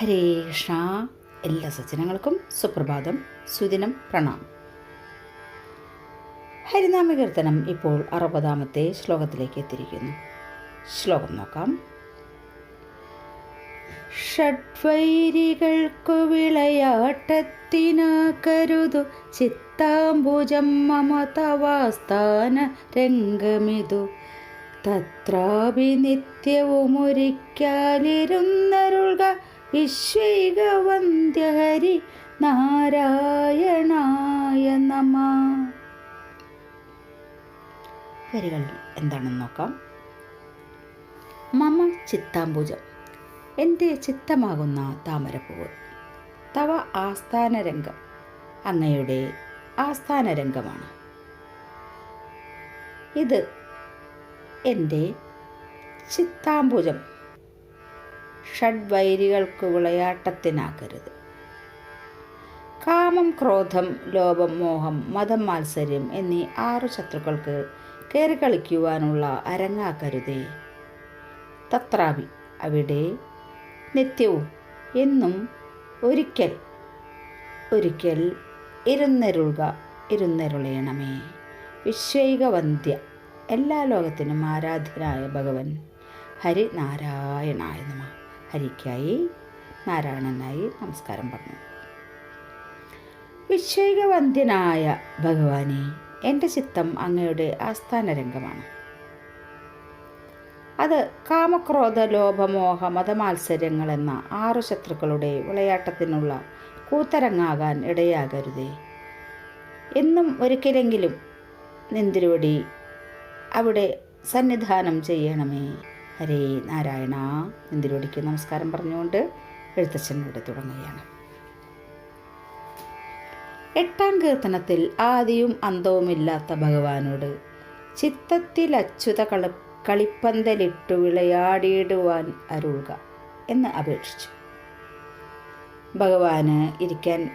ഹരേ കൃഷ്ണ. എല്ലാ സജ്ജനങ്ങൾക്കും സുപ്രഭാതം. സുദിനം പ്രണാം ഹരിനാമ കീർത്തനം ഇപ്പോൾ അറുപതാമത്തെ ശ്ലോകത്തിലേക്ക് എത്തിയിരിക്കുന്നു. ശ്ലോകം നോക്കാം. ഷഡ്വൈരികൾക്കു വിളയാട്ടത്തിനാ കരുതു. ചിത്താംബുജം മമ തവാസ്ഥാന രംഗമിതു. തത്രാപി നിത്യവുമൊരിക്കാലിരുന്നരുൾക വിശ്വൈക വന്ധ്യഹരി നാരായണായ നമ. വരികൾ എന്താണെന്ന് നോക്കാം. മമ ചിത്താംബുജം. എന്റെ ചിത്തമാകുന്ന താമരപ്പൂവ്. തവ ആസ്ഥാനരംഗം. അങ്ങയുടെ ആസ്ഥാന രംഗമാണ് ഇത് എന്റെ ചിത്താംബുജം. ഷഡ്വൈരികൾക്ക് വിളയാട്ടത്തിനാക്കരുത് കാമം ക്രോധം ലോപം മോഹം മതം മാത്സര്യം എന്നീ ആറു ശത്രുക്കൾക്ക് കയറി കളിക്കുവാനുള്ള അരങ്ങാക്കരുതേ. തത്രാവി അവിടെ നിത്യവും എന്നും ഒരിക്കൽ ഒരിക്കൽ ഇരുന്നരുൾക ഇരുന്നരുളയണമേ വിശ്വൈകവന്ധ്യ എല്ലാ ലോകത്തിനും ആരാധ്യനായ ഭഗവൻ ഹരിനാരായണായ നമ. ഹരിക്കായി നാരായണനായി നമസ്കാരം പറഞ്ഞു. വിശ്വൈകവന്ധ്യനായ ഭഗവാനെ എന്റെ ചിത്തം അങ്ങയുടെ ആസ്ഥാന രംഗമാണ് അത് കാമക്രോധ ലോഭമോഹ മതമാത്സര്യങ്ങൾ എന്ന ആറു ശത്രുക്കളുടെ വിളയാട്ടത്തിനുള്ള കൂത്തരങ്ങാകാൻ ഇടയാകരുതേ. എന്നും ഒരിക്കലെങ്കിലും നിന്തിരുവടി അവിടെ സന്നിധാനം ചെയ്യണമേ. ഹരേ നാരായണ. നിന്തിരുവടിക്ക് നമസ്കാരം പറഞ്ഞുകൊണ്ട് എഴുത്തച്ഛനോട് തുടങ്ങുകയാണ്. എട്ടാം കീർത്തനത്തിൽ ആദിയും അന്തവുമില്ലാത്ത ഭഗവാനോട് ചിത്തത്തിൽ അച്യുത കളി കളിപ്പന്തലിട്ടു വിളയാടിയിടുവാൻ അരുളുക എന്ന് അപേക്ഷിച്ചു. ഭഗവാന് ഇരിക്കാൻ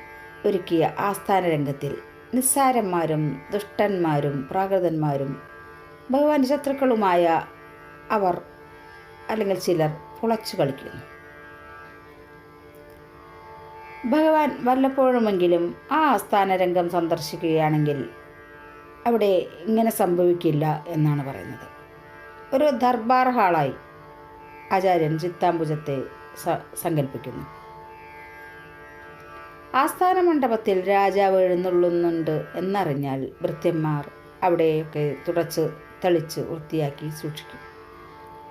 ഒരുക്കിയ ആസ്ഥാന രംഗത്തിൽ നിസ്സാരന്മാരും ദുഷ്ടന്മാരും പ്രാകൃതന്മാരും ഭഗവാൻ ശത്രുക്കളുമായ അവർ അല്ലെങ്കിൽ ചിലർ പുളച്ചു കളിക്കുന്നു. ഭഗവാൻ വല്ലപ്പോഴുമെങ്കിലും ആ ആസ്ഥാന രംഗം സന്ദർശിക്കുകയാണെങ്കിൽ അവിടെ ഇങ്ങനെ സംഭവിക്കില്ല എന്നാണ് പറയുന്നത്. ഒരു ദർബാർ ഹാളായി ആചാര്യൻ ചിത്താംബുജത്തെ സങ്കല്പിക്കുന്നു ആസ്ഥാന മണ്ഡപത്തിൽ രാജാവ് എഴുന്നള്ളുന്നുണ്ട് എന്നറിഞ്ഞാൽ ഭൃത്യന്മാർ അവിടെയൊക്കെ തുടച്ച് തെളിച്ച് വൃത്തിയാക്കി സൂക്ഷിക്കും.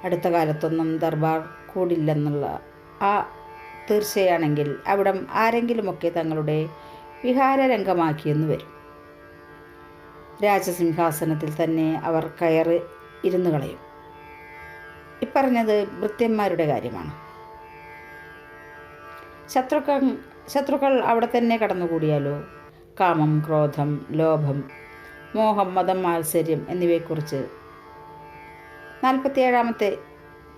അടുത്ത കാലത്തൊന്നും ദർബാർ കൂടില്ലെന്നുള്ള ആ തീർച്ചയാണെങ്കിൽ അവിടം ആരെങ്കിലുമൊക്കെ തങ്ങളുടെ വിഹാരരംഗമാക്കിയെന്ന് വരും. രാജസിംഹാസനത്തിൽ തന്നെ അവർ കയറി ഇരുന്നു കളയും. ഇപ്പറഞ്ഞത് ഭൃത്യന്മാരുടെ കാര്യമാണ്. ശത്രുക്കൾ ശത്രുക്കൾ അവിടെ തന്നെ കടന്നുകൂടിയാലോ? കാമം ക്രോധം ലോഭം മോഹം മതം മാത്സര്യം എന്നിവയെക്കുറിച്ച് നാൽപ്പത്തിയേഴാമത്തെ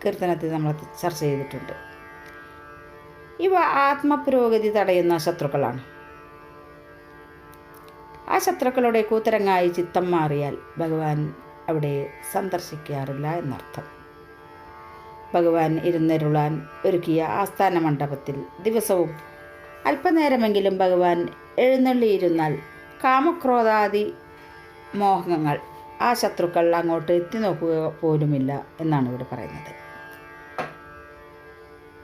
കീർത്തനത്തിൽ നമ്മൾ ചർച്ച ചെയ്തിട്ടുണ്ട്. ഇവ ആത്മപുരോഗതി തടയുന്ന ശത്രുക്കളാണ്. ആ ശത്രുക്കളുടെ കൂത്തരങ്ങായി ചിത്തം മാറിയാൽ ഭഗവാൻ അവിടെ സന്ദർശിക്കാറില്ല എന്നർത്ഥം. ഭഗവാൻ ഇരുന്നരുളാൻ ഒരുക്കിയ ആസ്ഥാന മണ്ഡപത്തിൽ ദിവസവും അല്പനേരമെങ്കിലും ഭഗവാൻ എഴുന്നള്ളിയിരുന്നാൽ കാമക്രോധാദി മോഹങ്ങൾ ആ ശത്രുക്കൾ അങ്ങോട്ട് എത്തി നോക്കുക പോലുമില്ല എന്നാണ് ഇവിടെ പറയുന്നത്.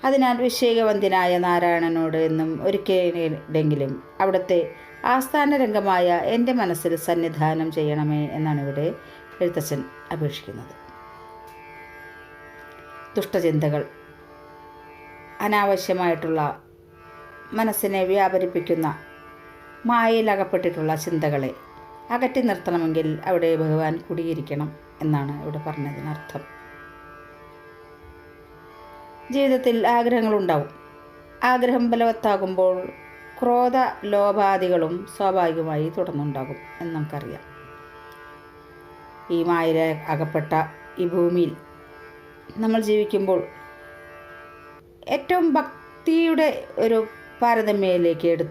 അതിനാൽ വിഷയകവന്തിനായ നാരായണനോട് എന്നും ഒരിക്കലെങ്കിലും അവിടുത്തെ ആസ്ഥാന രംഗമായ എന്റെ മനസ്സിൽ സന്നിധാനം ചെയ്യണമേ എന്നാണ് ഇവിടെ എഴുത്തച്ഛൻ അപേക്ഷിക്കുന്നത്. ദുഷ്ടചിന്തകൾ അനാവശ്യമായിട്ടുള്ള മനസ്സിനെ വ്യാപരിപ്പിക്കുന്ന മായയിലകപ്പെട്ടിട്ടുള്ള ചിന്തകളെ അകറ്റി നിർത്തണമെങ്കിൽ അവിടെ ഭഗവാൻ കുടിയിരിക്കണം എന്നാണ് ഇവിടെ പറഞ്ഞതിനർത്ഥം. ജീവിതത്തിൽ ആഗ്രഹങ്ങളുണ്ടാവും. ആഗ്രഹം ബലവത്താകുമ്പോൾ ക്രോധ ലോപാദികളും സ്വാഭാവികമായി തുടർന്നുണ്ടാകും എന്ന് നമുക്കറിയാം. ഈ മായ അകപ്പെട്ട ഈ ഭൂമിയിൽ നമ്മൾ ജീവിക്കുമ്പോൾ ഏറ്റവും ഭക്തിയുടെ ഒരു പാരതമ്യയിലേക്ക് എടു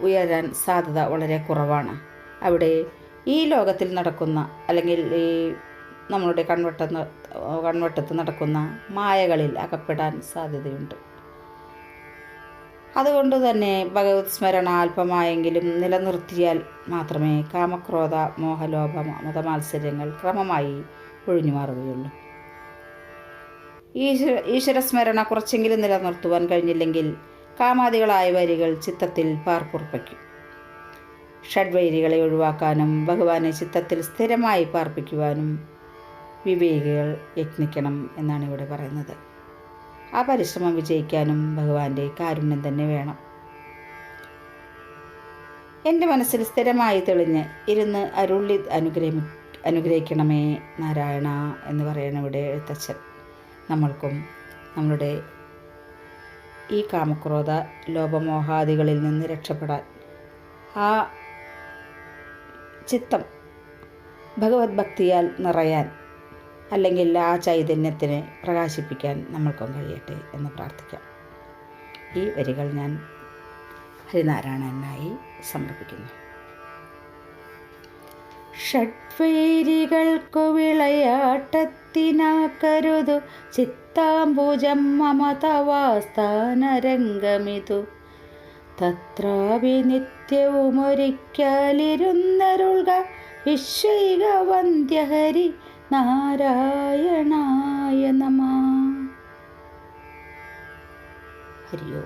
ഉയരാൻ സാധ്യത വളരെ കുറവാണ്. അവിടെ ഈ ലോകത്തിൽ നടക്കുന്ന അല്ലെങ്കിൽ ഈ നമ്മളുടെ കൺവട്ട കൺവട്ടത്ത് നടക്കുന്ന മായകളിൽ അകപ്പെടാൻ സാധ്യതയുണ്ട്. അതുകൊണ്ട് തന്നെ ഭഗവത് സ്മരണ അല്പമായെങ്കിലും നിലനിർത്തിയാൽ മാത്രമേ കാമക്രോധ മോഹലോഭ മതമാത്സര്യങ്ങൾ ക്രമമായി ഒഴിഞ്ഞു മാറുകയുള്ളൂ. ഈശ്വര ഈശ്വരസ്മരണ കുറച്ചെങ്കിലും നിലനിർത്തുവാൻ കഴിഞ്ഞില്ലെങ്കിൽ കാമാദികളായ വരികൾ ചിത്തത്തിൽ പാർപ്പുറപ്പിക്കും. ഷഡ്വൈരികളെ ഒഴിവാക്കാനും ഭഗവാനെ ചിത്തത്തിൽ സ്ഥിരമായി പാർപ്പിക്കുവാനും വിവേകികൾ യത്നിക്കണം എന്നാണ് ഇവിടെ പറയുന്നത്. ആ പരിശ്രമം വിജയിക്കാനും ഭഗവാന്റെ കാരുണ്യം തന്നെ വേണം. എന്റെ മനസ്സിൽ സ്ഥിരമായി തെളിഞ്ഞ് ഇരുന്ന് അരുളി അനുഗ്രഹി അനുഗ്രഹിക്കണമേ നാരായണ എന്ന് പറയണ ഇവിടെ എഴുത്തച്ഛൻ. നമ്മൾക്കും നമ്മളുടെ ഈ കാമക്രോധ ലോപമോഹാദികളിൽ നിന്ന് രക്ഷപ്പെടാൻ ആ ചിത്തം. ഭഗവത് ഭക്തിയാൽ നിറയാൻ അല്ലെങ്കിൽ ആ ചൈതന്യത്തിനെ പ്രകാശിപ്പിക്കാൻ നമ്മൾക്കും കഴിയട്ടെ എന്ന് പ്രാർത്ഥിക്കാം. ഈ വരികൾ ഞാൻ ഹരിനാരായണനായി സമർപ്പിക്കുന്നു. ഷഡ്വേരികൾക്കു വിളയാട്ടത്തിനാക്കരുതു. ചിത്താംബുജം മമതവാസ്ഥാനരംഗമിതു തത്രാപി നിത്യവുമൊരിക്കലിരുന്നരുൾക വിശ്വൈക വന്ധ്യഹരി നാരായണായ നമ. ഹരിയോ